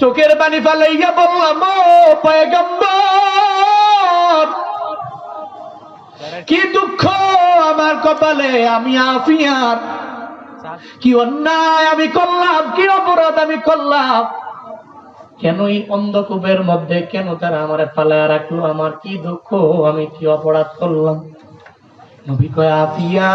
চোখের পানি ফালাইয়া বললাম পয়গম্বর, কি দুঃখ আমার কপালে, আমি আফিয়ার। কি অন্যায় আমি করলাম, কি অপরাধ আমি করলাম। কেন এই অন্ধকূপের মধ্যে, কেন তারা আমার ফালায় রাখল? আমার কি দুঃখ, আমি কি অপরাধ করলাম? নবী কয়, আফিয়া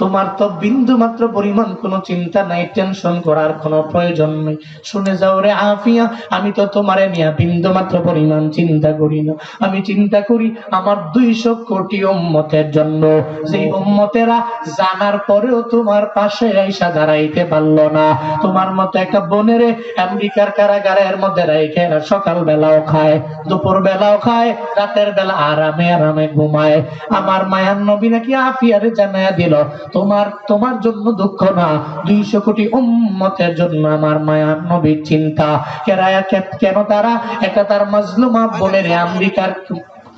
তোমার তো বিন্দু মাত্র পরিমাণ কোনো চিন্তা নাই টেনশন করার কোনো প্রয়োজন নেই। শুনে যাও রে আফিয়া, আমি তো তোমারে নিয়ে বিন্দু মাত্র পরিমাণ চিন্তা করি না। আমি চিন্তা করি আমার দুইশো কোটি উম্মতের জন্য। যে উম্মতেরা জানার পরেও তোমার পাশে আইসা দাঁড়াইতে পারল না। তোমার মতো একটা বোনের আমেরিকার কারাগারের মধ্যে এরা সকাল বেলাও খায় দুপুর বেলাও খায়, রাতের বেলা আরামে আরামে ঘুমায়। আমার মায়ার নবী নাকি আফিয়ারে জানাইয়া দিল তোমার তোমার জন্য দুঃখ না। দুইশো কোটি উম্মতের জন্য আমার মায়ার নবীর চিন্তা। কেরায়া কেন তারা? একা তার মাজলুমা বলে রে, আমেরিকার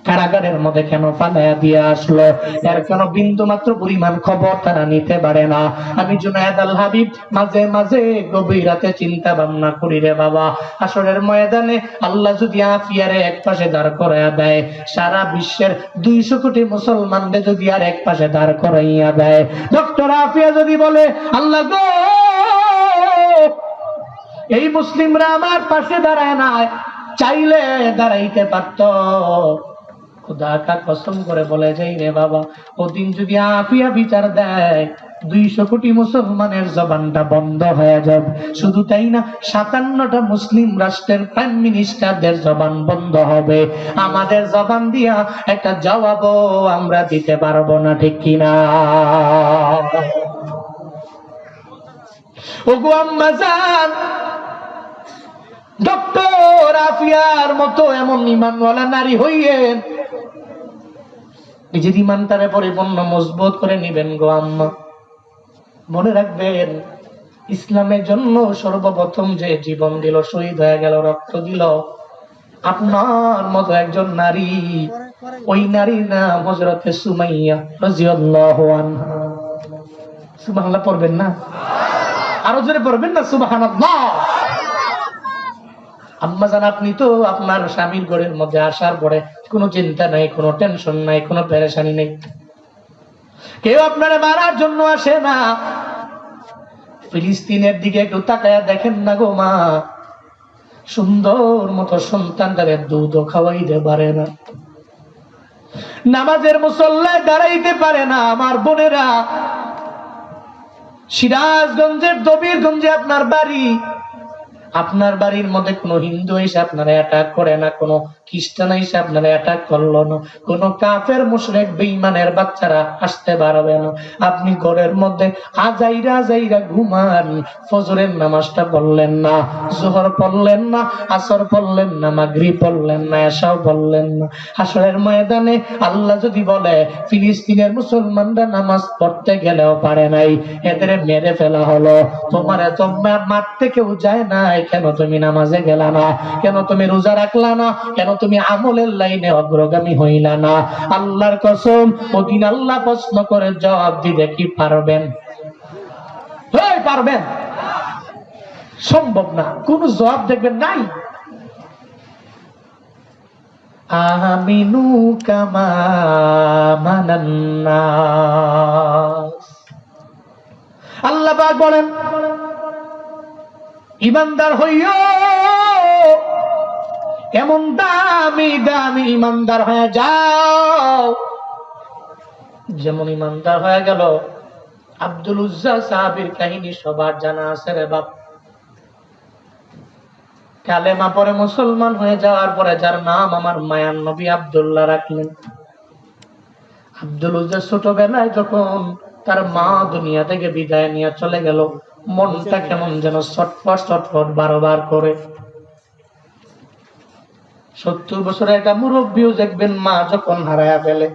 কারাগারের মধ্যে কেন পালায়া দিয়ে আসলো? এর কেন বিন্দু মাত্র পরিমাণ খবর তারা নিতে পারে না। আমি জুনায়দ আল হাবিব মাঝে মাঝে গভীর রাতে চিন্তা ভাবনা করি রে বাবা। আসরের ময়দানে আল্লাহ যদি আফিয়ারে এক পাশে দাঁড় করাইয়া দেয়, সারা বিশ্বের দুইশো কোটি মুসলমানদের যদি আর এক পাশে দাঁড় করাইয়া দেয়। ডক্টর আফিয়া যদি বলে, আল্লাহ গো, এই মুসলিমরা আমার পাশে দাঁড়ায় না চাইলে দাঁড়াইতে পারত। খুদা কা কসম করে বলে যাই রে বাবা, ওদিন যদি আফিয়া বিচার দেয়, দুইশো কোটি মুসলমানের জবানটা বন্ধ হয়ে যাবে। শুধু তাই না, সাতান্নটা মুসলিম রাষ্ট্রের প্রাইম মিনিস্টারদের জবান বন্ধ হবে। আমাদের জবান দিয়া একটা জবাবও আমরা দিতে পারব না, ঠিক কিনা ওগো আম্মা ডক্টর আফিয়ার মতো এমন ইমানওয়ালা নারী হইয়েন নিজের ইমানটারে পরিপূর্ণ মজবুত করে নিবেন গো আম্মা। মনে রাখবেন, ইসলামের জন্য সর্বপ্রথম যে জীবন দিল, শহীদ হয়ে গেল, রক্ত দিল, আপনার মতো একজন নারী, ওই নারীর নাম হজরতে সুমাইয়া রাজিয়াল্লাহু আনহা। সুবহানাল্লাহ পড়বেন না? আরও জোরে পড়বেন না সুবহানাল্লাহ? আম্মা জান, আপনি তো আপনার স্বামীর ঘরের মধ্যে আসার পরে কোনো চিন্তা নাই, কোনো টেনশন নাই, কোনো পেরেশানি নেই। কেউ আপনারে মারার জন্য আসে না। ফিলিস্তিনের দিকে একটু তাকায়া দেখেন না গো মা। সুন্দর মতো সন্তানটারে দুধ খাওয়াইতে পারে না। নামাজের মুসল্লায় দাঁড়াইতে পারে না আমার বোনেরা। সিরাজগঞ্জের দবিরগঞ্জে আপনার বাড়ি। আপনার বাড়ির মধ্যে কোনো হিন্দু এসে আপনারা অ্যাটাক করে না কোনো খ্রিস্টান এসে আপনারা অ্যাটাক করল না। কোনো কাফের, মুশরেক, বেঈমানের বাচ্চারা আসতে পারবে না। আপনি ঘরের মধ্যে আজাইরা আজাইরা ঘুমান, ফজরের নামাজটা পড়লেন না, জোহর পড়লেন না, আসর পড়লেন না মাগরি পড়লেন না এসাও পড়লেন না। আসরের ময়দানে আল্লাহ যদি বলে, ফিলিস্তিনের মুসলমানরা নামাজ পড়তে গেলেও পারে নাই, এদের মেরে ফেলা হলো। তোমার এত মারতে কেউ যায় নাই, কেন তুমি নামাজে গেলা না? কেন তুমি রোজা রাখলা না? কেন তুমি আমলের লাইনে অগ্রগামী হইলা না। আল্লাহর কসম, ওদিন আল্লাহ প্রশ্ন করে জবাব দিতে কি পারবেন? পারবেন? সম্ভব না, কোন জবাব দেখবেন নাই? আমিনু কামা আল্লাহ বলেন, ইমানদার হইও এমন দামি দামি ইমানদার হয়ে যাও। যেমন ইমানদার হয়ে গেল আব্দুল উজ্জা সাহাবির কাহিনী সবার জানা আছে রে বাপ। কালেমা পরে মুসলমান হয়ে যাওয়ার পরে যার নাম আমার মায়ান নবী আব্দুল্লাহ রাখলেন। আব্দুল উজ্জা ছোটবেলায় যখন তার মা দুনিয়া থেকে বিদায় নিয়ে চলে গেল, মনটা কেমন যেন ছটফট ছটফট বারবার করে। সত্তর বছরের একটা মুরব্বীও দেখবেন মা যখন হারায়া ফেলে,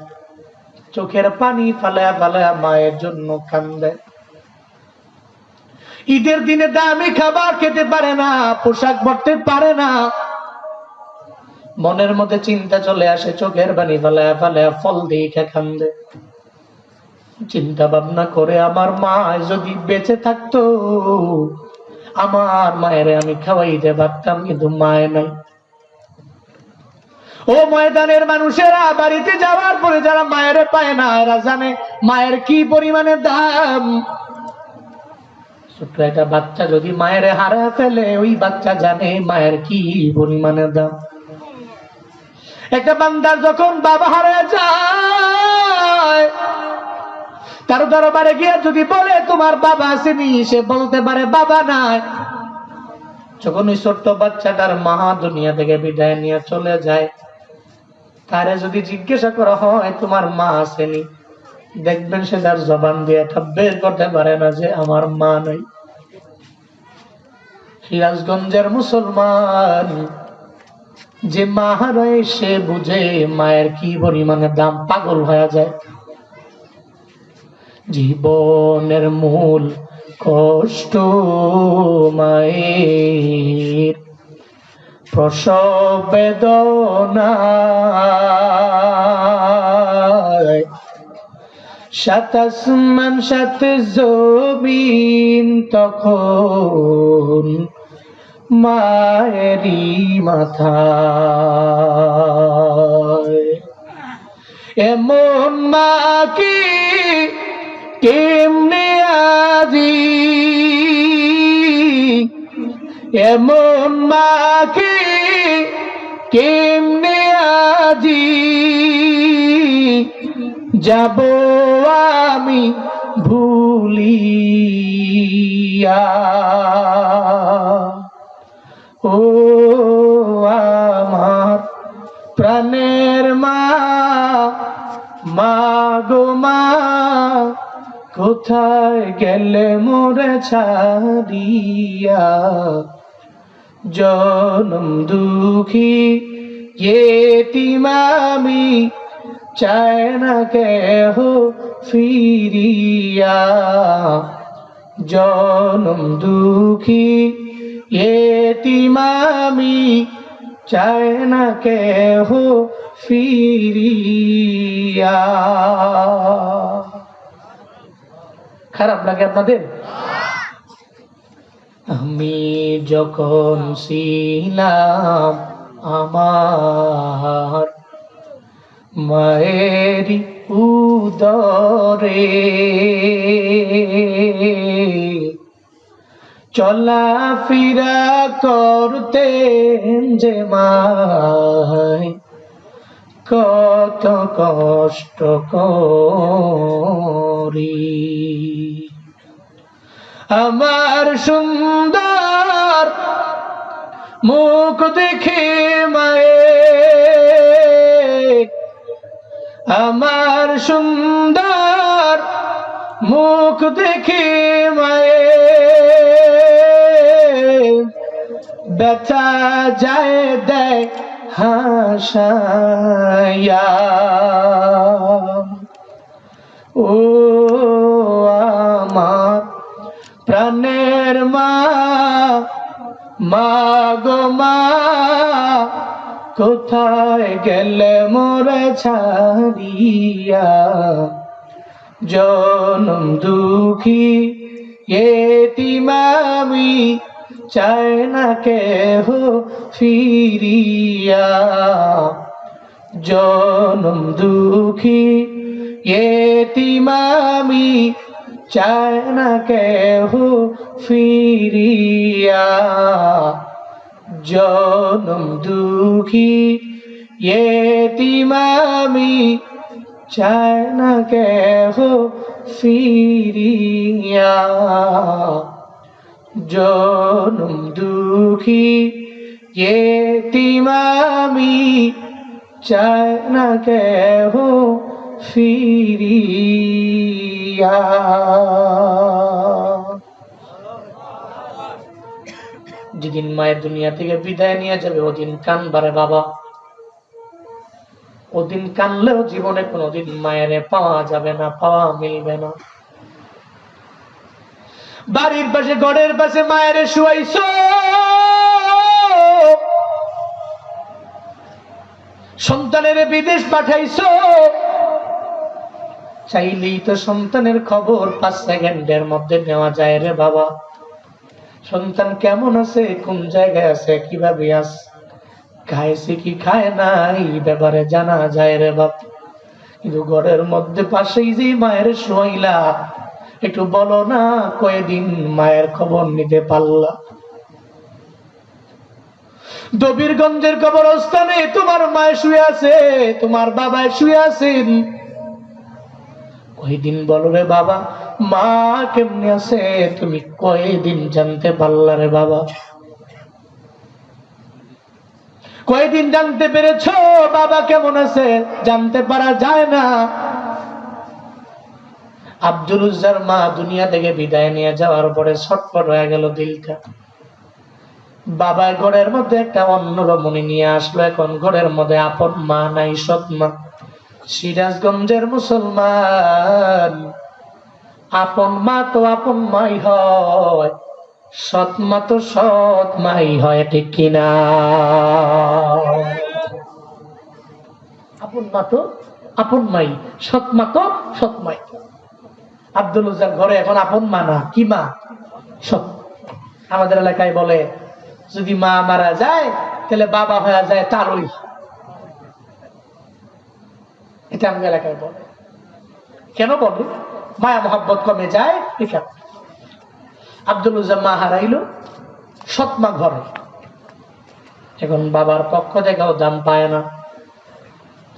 চোখের পানি ফালায়া ফালায়া মায়ের জন্য কান্দে। ঈদের দিনে দামি খাবার খেতে পারে না, পোশাক পরতে পারে না। মনের মধ্যে চিন্তা চলে আসে, চোখের পানি ফালায়া ফালায়া ফল দিয়ে কান্দে। চিন্তা ভাবনা করে আমার মা যদি বেঁচে থাকতো, আমার মায়ের আমি খাওয়াইতে পারতাম, কিন্তু মায় নাই। ও ময়দানের মানুষেরা, বাড়িতে যাওয়ার পরে যারা মায়ের পায় না, এরা জানে মায়ের কি পরিমাণে দাম। বাচ্চা যদি মায়ের হারা ফেলে, ওই বাচ্চা জানে মায়ের কি দাম। একটা বান্দার যখন বাবা যায়, তার দরবারে গিয়ে যদি বলে, তোমার বাবা আসেনি সে বলতে পারে, বাবা নাই। যখন ওই ছোট্ট বাচ্চাটার মা দুনিয়া থেকে বিদায় নিয়ে চলে যায় তারে যদি জিজ্ঞাসা করা হয়, তোমার মা আসেনি দেখবেন সে তার জবান দিয়ে এটা বের করতে পারে না যে আমার মা নাই। সিরাজগঞ্জের মুসলমান, যে মা হারায় সে বুঝে মায়ের কি পরিমাণে দাম পাগল হয়ে যায়। জীবনের মূল কষ্ট মায়ের। প্রসব বেদনায় সাত আসমান সাত জমিন তখন মায়েরই মাথা এমন মা কি কেমনে আজি এমন মা কি কেমনে আজি? যাব আমি ভুলিয়া। ও আমার প্রাণের মা কোথায় গেলে মোরে ছাড়িয়া? জনম দুঃখী এতিমামি চায় না কেহ ফিরিয়া? জনম দুঃখী এতিমামি চায় না কেহ ফিরিয়া? খারাপ লাগে আপনাদের? আমি যখন ছিলাম আমার মায়ের উদরে, চলাফেরা করতেন যে মায় কত কষ্ট করি। আমার সুন্দর মুখ দেখে মায়ে আমার সুন্দর মুখ দেখে মায়ে ব্যথা যায় দেয় হাসায়া। ও প্রাণের মা মা গো মা, কোথায় গেলে মোরে ছাড়িয়া? জনম দুঃখী এতিমামি চায় না কেহ ফিরিয়া। জনম দুঃখী এতিমামি চায় না কেহ ফিরিয়া। জনম দুঃখী এতিমামি চায় না কেহ ফিরিয়া। জনম দুঃখী এতিমামি চায় না কেহ ফিরিয়া। যেদিন মায়ের দুনিয়া থেকে বিদায় নিয়ে যাবে, ওদিন কানবারে বাবা। ওদিন কানলেও জীবনে কোনোদিন মায়ের পাওয়া যাবে না, পাওয়া মিলবে না। বাড়ির পাশে, ঘরের পাশে মায়ের শুয়াইছ। সন্তানের বিদেশ পাঠাইছ। চাইলেই তো সন্তানের খবর পাঁচ সেকেন্ডের মধ্যে নেওয়া যায় রে বাবা। সন্তান কেমন আছে, কোন জায়গায় আছে, কীভাবে আছে খাইছে কি খায় না এই ব্যাপারে জানা যায় রে বাপ। কিন্তু ঘরের মধ্যে পাশেই যে মায়ের শোয়াইলা, একটু বলো না, কয়দিন মায়ের খবর নিতে পারলা? দবিরগঞ্জের কবরস্থানে তোমার মায় শুয়ে আছে, তোমার বাবায় শুয়ে আছেন। কয়দিন বলো রে বাবা? মা কেমনে আছে? তুমি কয়দিন জানতে পারলা রে বাবা? কয়দিন জানতে পেরেছ? বাবা কেমন আছে? জানতে পারা যায় না। আব্দুল উজ্জার মা দুনিয়া থেকে বিদায় নিয়ে যাওয়ার পরে ছটফট হয়ে গেল দিলটা। বাবা ঘরের মধ্যে একটা অন্য রমণী নিয়ে আসলো। এখন ঘরের মধ্যে আপন মা নাই, সৎ মা। সিরাজগঞ্জের মুসলমান। আপন মা তো আপন মাই হয়, সৎ মা তো সৎ মাই হয়, ঠিক কিনা? আপন মা তো আপন মাই, সৎ মা তো সৎ মাই। আব্দুল উজ্জার ঘরে এখন আপন মা না, কি মা? সৎ। আমাদের এলাকায় বলে, যদি মা মারা যায়, তাহলে বাবা হয়ে যায় তারই এটা আমাদের এলাকায় বলে। কেন বলে? মায়া মোহাব্বত কমে যায় এটা আব্দুল মা হারাইলো সৎ মা ঘরে। এখন বাবার পক্ষ থেকেও দাম পায় না,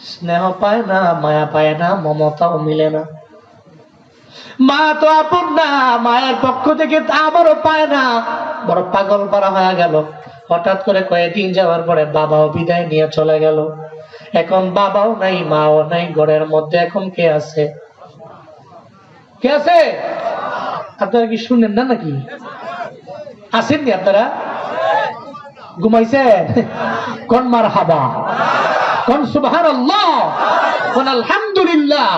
স্নেহ পায় না, মায়া পায় না, মমতাও মিলে না। মা তো আপন না, মায়ের পক্ষ থেকে আবারও পায় না। বড় পাগল পারা হয়ে গেল। হঠাৎ করে কয়েকদিন যাওয়ার পরে বাবাও বিদায় নিয়ে চলে গেল। এখন বাবাও নাই, মাও নাই, ঘরের মধ্যে এখন কে আছে? কে আছে? আপনারা কি শুনেন না নাকি? আসেননি আপনারা? ঘুমাইছেন? কোন মার হাবা কোন আল্লাহ কোন আলহামদুলিল্লাহ?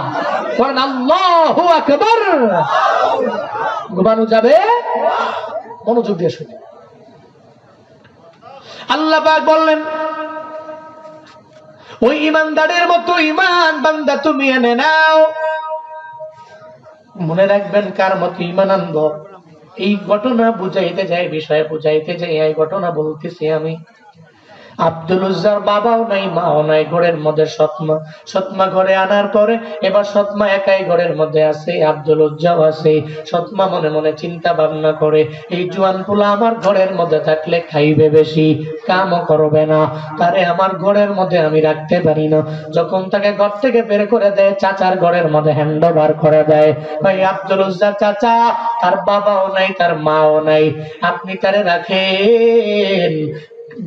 কোন আল্লাহ আকবর? ঘুমানো যাবে? মনোযোগ দিয়ে শুনে আল্লাহ বললেন ওই ইমানদারের মতো ইমান, বান্দা তুমি এনে নাও। মনে রাখবেন কার মতো ইমান আনব এই ঘটনা বুঝাইতে যাই, বিষয়ে বুঝাইতে যাই, এই ঘটনা বলতেছি আমি। আব্দুল উজ্জার বাবাও নাই, মাও নাই, ঘরের মধ্যে সৎমা। সৎমা ঘরে আনার পরে এবার সৎমা একাই ঘরের মধ্যে আছে, আব্দুল উজ্জাও আছে। সৎমা মনে মনে চিন্তা ভাবনা করে, এই জুয়ান পোলা আমার ঘরের মধ্যে থাকলে খাইবে বেশি, কামও করবে না। তারে আমার ঘরের মধ্যে আমি রাখতে পারি না। যখন তাকে ঘর থেকে বের করে দেয়, চাচার ঘরের মধ্যে হ্যান্ড ওভার করে দেয়। ভাই আব্দুল উজ্জার চাচা, তার বাবাও নাই, তার মাও নাই। আপনি তারে রাখেন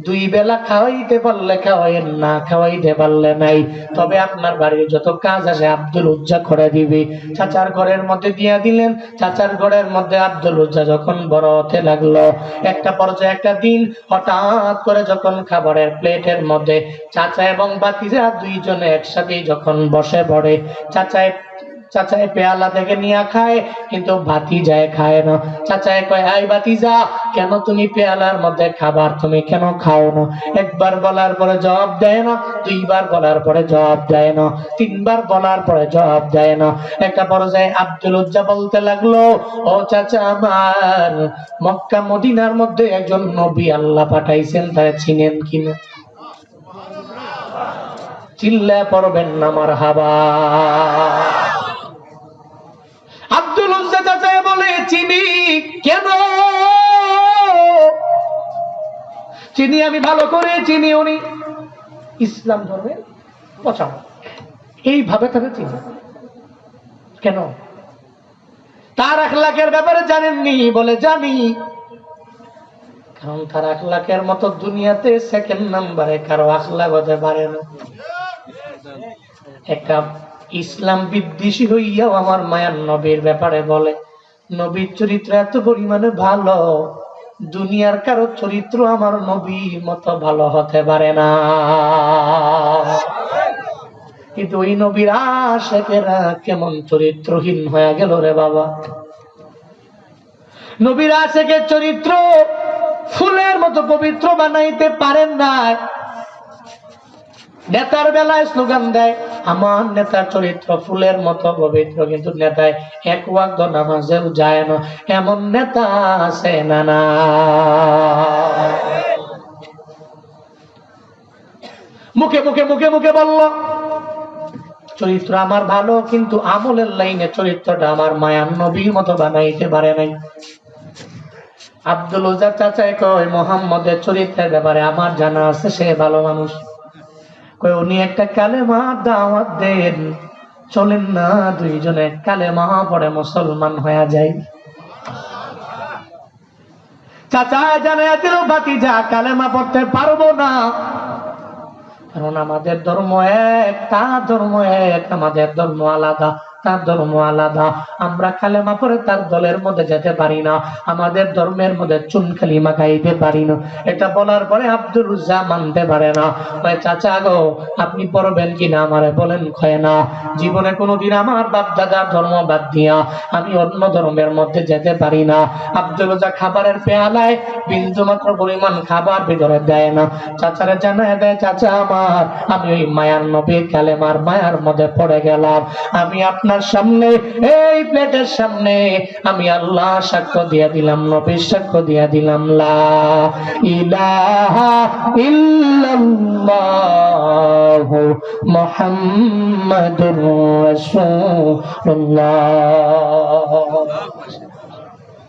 দুই বেলা খাওয়াইতে পারলে খাওয়াইন না খাওয়াইতে পারলে নাই। তবে আপনার বাড়ির যত কাজ আছে, আব্দুল উজ্জা করে দিবি। চাচার ঘরের মধ্যে দিয়া দিলেন। চাচার ঘরের মধ্যে আব্দুল উজ্জা যখন বড় হতে লাগল, একটা পর্যায়ে একটা দিন হঠাৎ করে যখন খাবারের প্লেটের মধ্যে চাচা এবং বাতিজা দুইজনে একসাথে যখন বসে পড়ে, চাচায় চাচায় পেয়ালা থেকে নিয়ে খায়, কিন্তু ভাতি যায় খায় না। চাচায় কয় আই ভাতিজা, কেন তুমি পেয়ালার মধ্যে খাবার তুমি কেন খাও না? একবার বলার পরে জবাব দেয় না, দুইবার বলার পরে জবাব দেয় না, তিনবার বলার পরে জবাব দেয় না। একটা পর্যায়ে আব্দুল উজ্জা বলতে লাগল, ও চাচা আমার, মক্কা মদিনার মধ্যে একজন নবী আল্লাহ পাঠাইছেন, তারা চিনেন কিনা চিল্লা পড়বেন না আমার হাবা আব্দুল উজ্জা চাচা বলে চিনি কেন? চিনি আমি ভালো করে চিনি উনি। ইসলাম ধর্মের প্রচারক এইভাবে তাকে চিনি। কেন? তার আখলাকের ব্যাপারে জানেননি বলে জানি। কারণ তার আখলাকের মতো দুনিয়াতে সেকেন্ড নাম্বারে কারও আখলাক হতে পারে না। একটা ইসলাম বিদ্বেষী হইয়াও আমার মায়ার নবীর ব্যাপারে বলে। নবীর চরিত্র এত পরিমাণে ভালো, দুনিয়ার কারও চরিত্র আমার নবীর মতো ভালো হতে পারে না। কিন্তু ওই নবীর আশেকেরা কেমন চরিত্রহীন হয়ে গেল রে বাবা। নবীর আশেকের চরিত্র ফুলের মতো পবিত্র বানাইতে পারেন না নেতার বেলায় স্লোগান দেয়, আমার নেতার চরিত্র ফুলের মতো পবিত্র, কিন্তু নেতায় এক নামাজেও যায় না। এমন নেতা আছে না না। মুখে মুখে মুখে মুখে বলল, চরিত্র আমার ভালো, কিন্তু আমলের লাইনে চরিত্রটা আমার মায়ার নবীর মতো বানাইতে পারে নাই। আব্দুল চাচাই কয়, মোহাম্মদের চরিত্রের ব্যাপারে আমার জানা আছে, সে ভালো মানুষ। উনি একটা কালেমা দাওয়াত দেন। চলেন না দুইজনে, কালেমা পরে মুসলমান হয়ে যায় চাচা জানে দিল বাতি, যা কালেমা পড়তে পারব না। কারণ আমাদের ধর্ম এক তার ধর্ম এক, আমাদের ধর্ম আলাদা। তার ধর্ম আলাদা। আমরা কালেমা পরে তার দলের মধ্যে যেতে পারি না। আমাদের ধর্মের মধ্যে চুন খালি মাখাইতে পারি না। এটা বলার পরে আব্দুল রুজা মানতে পারে না। কয়, চাচা গো আপনি পড়বেন কিনা? আমারে বলেন কয় না। জীবনে কোনোদিন আমার বাপ দাদার ধর্ম বাদ দিয়া আমি অন্য ধর্মের মধ্যে যেতে পারি না। আব্দুল রোজা খাবারের পেয়ালায় বিন্দু মাত্র পরিমাণ খাবার ভিতরে দেয় না। চাচারে জানায় দেয় চাচা আমার আমি ওই মায়ার নবী কালেমার মায়ার মধ্যে পড়ে গেলাম। আমি আপনার সামনে, এই প্লেটের সামনে আমি আল্লাহ সাক্ষ্য দিয়া দিলাম, নবীর সাক্ষ্য দিয়া দিলাম মুহাম্মাদুর রাসূলুল্লাহ।